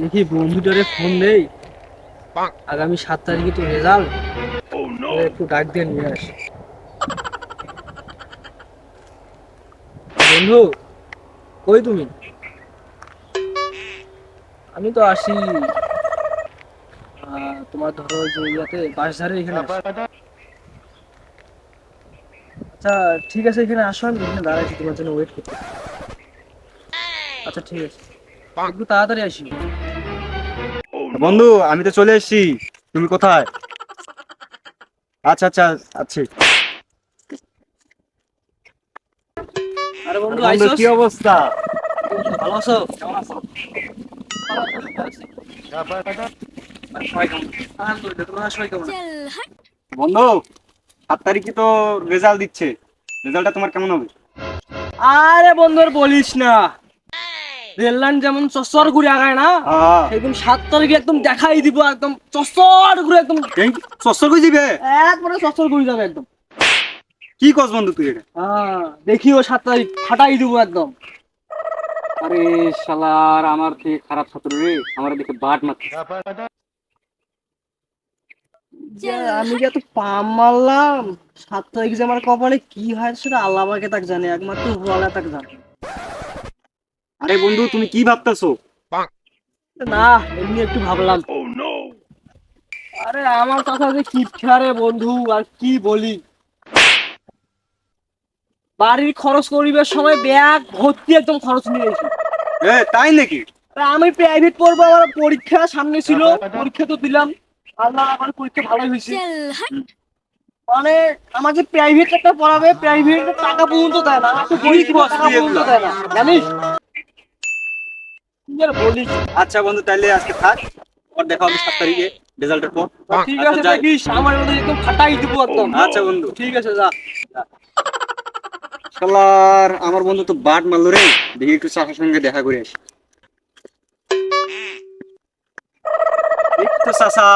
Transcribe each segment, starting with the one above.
দেখি বন্ধুটারে ফোন দেই। আগামী সাত তারিখে তো রেজাল্ট একটু ডাক দিয়ে নিয়ে আসি। বন্ধু কই তুমি? আমি তো আসি। তোমার ধরো যে ইয়াতে বাঁশধারে এখানে আচ্ছা ঠিক আছে এখানে আসো আমি এখানে দাঁড়াইছি তোমার জন্য ওয়েট করতে আচ্ছা ঠিক আছে। একটু তাড়াতাড়ি আসি। বন্ধু আমি তো চলে এসেছি। তুমি কোথায়? আচ্ছা আচ্ছা আচ্ছা। আরে বন্ধু কি অবস্থা? ভালো আছো? কেমন আছো? সাত তারিখে তো রেজাল্ট দিচ্ছে। রেজাল্টটা তোমার কেমন হবে? আরে বন্ধু আর বলিস না। রেললাইন যেমন চসর ঘুরে আগায় না একদম সাত তারিখে একদম দেখাই দিব একদম চসর ঘুরে একদম। সস্ত করে দিবে একবারে চসর ঘুরে যাবে একদম। কি কস বন্ধু তুই এটা? হ্যাঁ দেখিও সাত তারিখ ফাটাই দিব একদম। আরে শালার আমার থেকে খারাপ ছাত্র রে আমার দেখে বাট মারছে আমি কি এত পাম মারলাম সাত তারিখ যে আমার কপালে কি হয় সেটা আল্লাহ তাক জানে একমাত্র বলা তাক জানে। আরে বন্ধু তুমি কি ভাবতেছো? না এমনি একটু ভাবলাম। আরে আমার কথা যে কি রে বন্ধু আর কি বলি? বাড়ির খরচ করিবার সময় ব্যাগ ভর্তি একদম খরচ নিয়ে এসেছি। এ তাই নাকি? আমি প্রাইভেট পড়ব আমার পরীক্ষা সামনে ছিল পরীক্ষা তো দিলাম। আল্লাহ আমার পরীক্ষা ভালোই হয়েছে। মানে আমার যে প্রাইভেট একটা পড়াবে প্রাইভেট টাকা পর্যন্ত দেয় না আমাকে কি বলছিস টাকা পর্যন্ত দেয় না জানিস? কি বলিস আচ্ছা বন্ধু তাহলে আজকে থাক। পর দেখা হবে সাত তারিখে রেজাল্টের পর। ঠিক আচ্ছা, আছে যাই। দেখিস আমার মধ্যে একদম ফাটাই দিব একদম। আচ্ছা বন্ধু। ঠিক আছে যা। শালার আমার বন্ধু তো বাট মারলো রে। দেখি একটু চাষার সঙ্গে দেখা করে আসি। একটু চাষা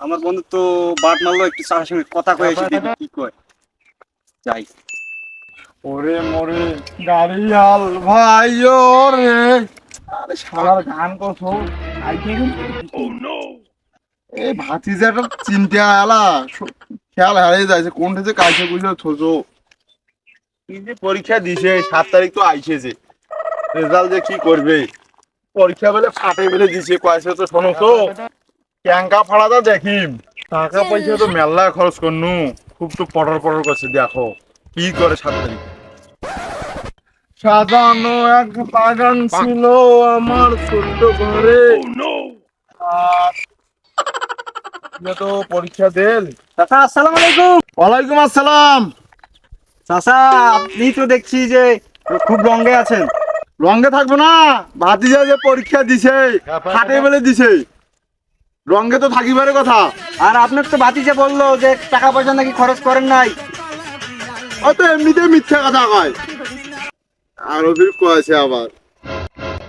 আমার বন্ধু তো বাট মারলো একটু চাষার সঙ্গে কথা কয়ে আসি দেখি কি কয়। যাই। ওরে মোরে গাড়িয়াল ভাই রে। আরে গান আলা খেয়াল হারিয়ে যে পরীক্ষা দিছে, সাত তারিখ তো আইছেছে রেজাল্ট যে কি করবে? পরীক্ষা বলে ফাটে বলে দিছে কয়েছে তো শোনো তো। ক্যাঙ্কা ফাড়াটা দেখিম। টাকা পয়সা তো মেলা খরচ করনু। খুব তো পটর পটর করছে, দেখো। কি করে সাত তারিখ? সাজানো এক বাগান ছিল আমার ছোট্ট ঘরে। আর তো পরীক্ষা দেন চাচা আসসালামু আলাইকুম। ওয়ালাইকুম আসসালাম। চাচা আপনি তো দেখছি যে খুব রঙে আছেন। রঙে থাকব না। ভাতিজা যে পরীক্ষা দিছে ফাটে বলে দিছে। রঙে তো থাকিবারে কথা। আর আপনার তো ভাতিজা বলল যে টাকা পয়সা নাকি খরচ করেন নাই। ও তো এমনিতে মিথ্যা কথা কয়। আর ওদের কয়েছে আবার।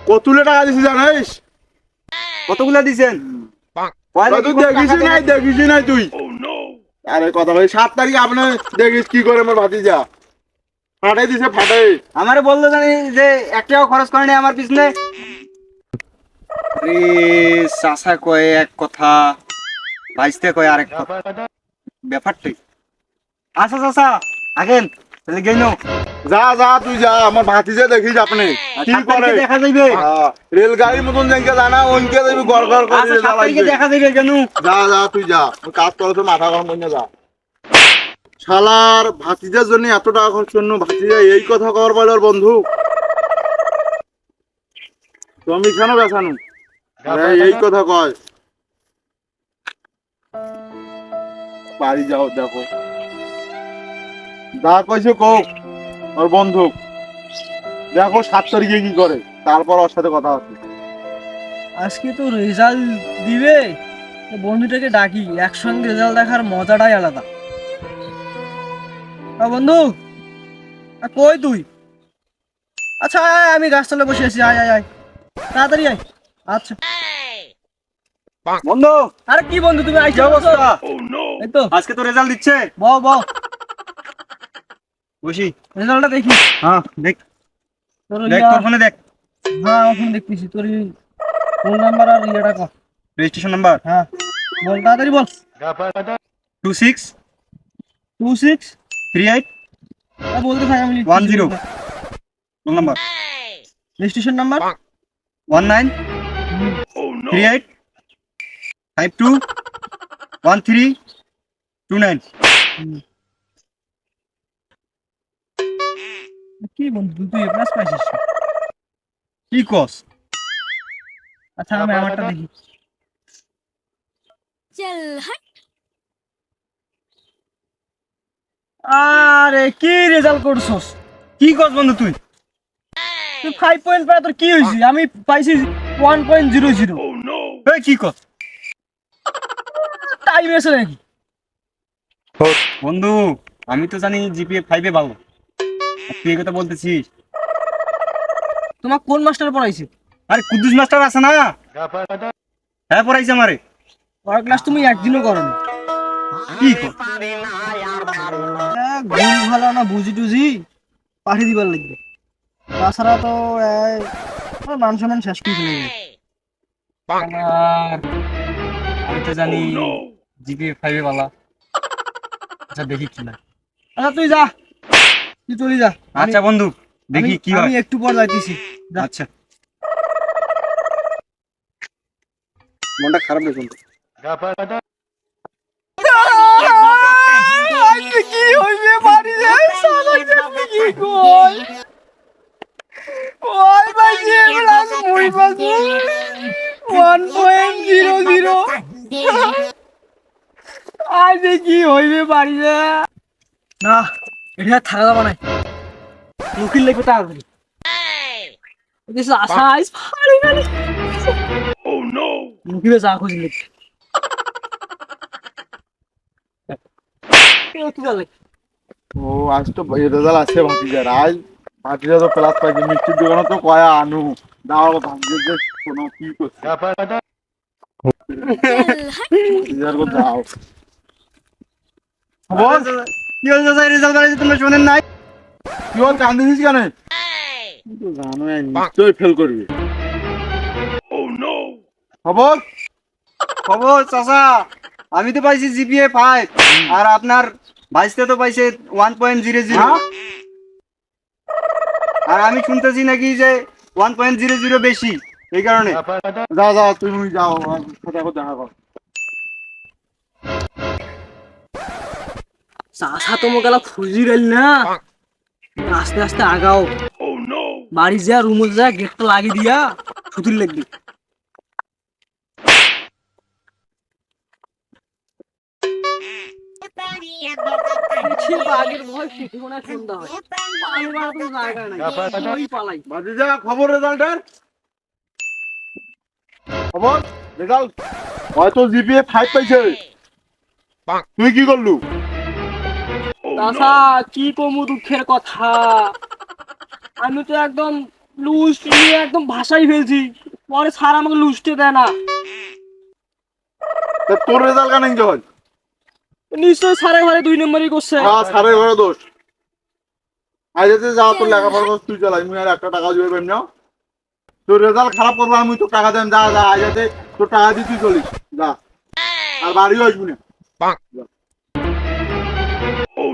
কতুলে টাকা দিছি জানিস কতগুলা দিছেন? তুই কোনো দেখিস নাই দেখিস নাই তুই। আরে কথা ভাই সাত তারিখ আপনি দেখিস কি করে আমার ভাতিজা। ফাটাই দিছে ফাটাই আমারে বলল জানি যে এক টাকাও খরচ করেনি আমার পিছনে। আরে কয় এক কথা বাইসতে কয় আরেক কথা। ব্যাপারটাই আচ্ছা চাচা আগেন। তাহলে যা যা তুই যা আমার ভাতিজা দেখিস আপনি। কি করে? দেখা যাইবে। হ্যাঁ, রেলগাড়ির মতন যাইকে জানা ওইকে গড় গড় করে আচ্ছা। দেখা যাইবে কেন? যা যা তুই যা কাজ করে তো মাথা গরম করে যা। শালার ভাতিজার জন্য এত টাকা খরচ জন্য ভাতিজা এই কথা কর বলে ওর বন্ধু। তুমি কেন বেসানু আরে এই কথা কয়। বাড়ি যাও দেখো। যা কইছে কোক ওর বন্ধু। দেখো সাত তারিখে কি করে তারপর ওর সাথে কথা হচ্ছে আজকে তো রেজাল্ট দিবে বন্ধুটাকে ডাকি একসঙ্গে রেজাল্ট দেখার মজাটাই আলাদা। বন্ধু কই তুই? আচ্ছা আয়, আমি গাছতলা বসে আছি আয় আয় আয়। তাড়াতাড়ি আয়। আচ্ছা। বন্ধু আরে কি বন্ধু তুমি আইছো? অবস্থা? এই তো। আজকে তো রেজাল্ট দিচ্ছে। বউ বউ বসি। রেজাল্টটা দেখি। হ্যাঁ দেখ। তোর দেখ তোর ফোনে দেখ। হ্যাঁ এখন দেখতেছি। তোর ফোন নাম্বার আর ইয়েটা কর। রেজিস্ট্রেশন নাম্বার হ্যাঁ। বল তাড়াতাড়ি বল। Two six two six three eight বলতে থাক আমি one zero roll number registration number one nine three eight five two one three two nine কি বন্ধু তুই পাইছিস কি কস? আচ্ছা আমি আমারটা দেখি। চল আরে কি রেজাল্ট করছস? কি কস বন্ধু তুই? তুই ফাইভ পয়েন্ট পাই তোর কি হয়েছে? আমি পাইছি ওয়ান পয়েন্ট জিরো জিরো কি কস? টাইম এসে নাকি? Oh। বন্ধু আমি তো জানি জিপিএ ফাইভে ভালো। তুই কথা বলতেছিস? তোমার কোন মাস্টার পড়াইছে? আরে কুদ্দুস মাস্টার আছে না? হ্যাঁ পড়াইছে আমারে। পড়ার ক্লাস তুমি একদিনও করো না কি? ঘুম ভালো না বুঝি টুজি পাঠিয়ে দিবার লাগবে। তাছাড়া তো মান সম্মান শেষ করে ফেলে। আমি তো জানি জিপিএ ফাইভে ভালো আচ্ছা দেখি কি না আচ্ছা তুই যা। তুই চলে যা। আচ্ছা বন্ধু দেখি কি হয়। আমি একটু পর যাইতেছি। আচ্ছা। মনটা খারাপ দেখুন আজকে কি হইবে বাড়ি যাই সারা কি কই? ওই ভাই যে প্লাস মুই পাবো 1.00 আজকে কি হইবে বাড়ি যা না। এটা থাকা যাবে না উকিল লাগবে তাড়াতাড়ি oh, this Asha is finally oh no উকিলে যা খুঁজে লিখে ও আজ তো রেজাল্ট আছে ভাতিজার। আজ ভাতিজা তো ক্লাস পাইছে মিষ্টির দোকানে তো কয়া আনু। দাও ভাতিজা কোনো কি করছে? ভাতিজার কো দাও। বল কি হয়েছে স্যার? রেজাল্ট বাড়িয়েছে তোমরা শোনেন নাই? কি ওর কান্দিস কেন? জানো নিশ্চয়ই ফেল করবি। খবর? খবর চাচা আমি তো পাইছি জিপিএ ফাইভ আর আপনার ভাইসতে তো পাইছে ওয়ান পয়েন্ট জিরো জিরো? আর আমি শুনতেছি নাকি যে ওয়ান পয়েন্ট জিরো জিরো বেশি এই কারণে। যা যা তুমি যাও একবার দেখা কর। চাষা তো মোকালা খুঁজি গেল না। আস্তে আস্তে আগাও। বাড়ি যা রুমে যা গেটটা লাগিয়ে দিয়া ছুটির লাগবে খবর রেজাল্টের। খবর? রেজাল্ট? হয়তো জিপিএ ফাইভ পাইছে। তুই কি করলু? দাসা কি কমু দুঃখের কথা? আমি তো একদম লুজ নিয়ে একদম ভাষাই ফেলছি। পরে স্যার আমাকে লুজতে দেয় না। তা তোর রেজাল্ট কেন হয় নিশ্চয়ই স্যারে ঘরে দুই নম্বরই করছে। হ্যাঁ সাড়ে ঘরে দোষ। আজ যেতে যা তোর লেখাপড়া কর তুই চালাই মুই আর একটা টাকা দিবে পাইম না তোর রেজাল্ট খারাপ করব আমি তোর টাকা দেন যা যা আজ তোর টাকা দিয়ে তুই চলিস। যা। আর বাড়িও আসবি না।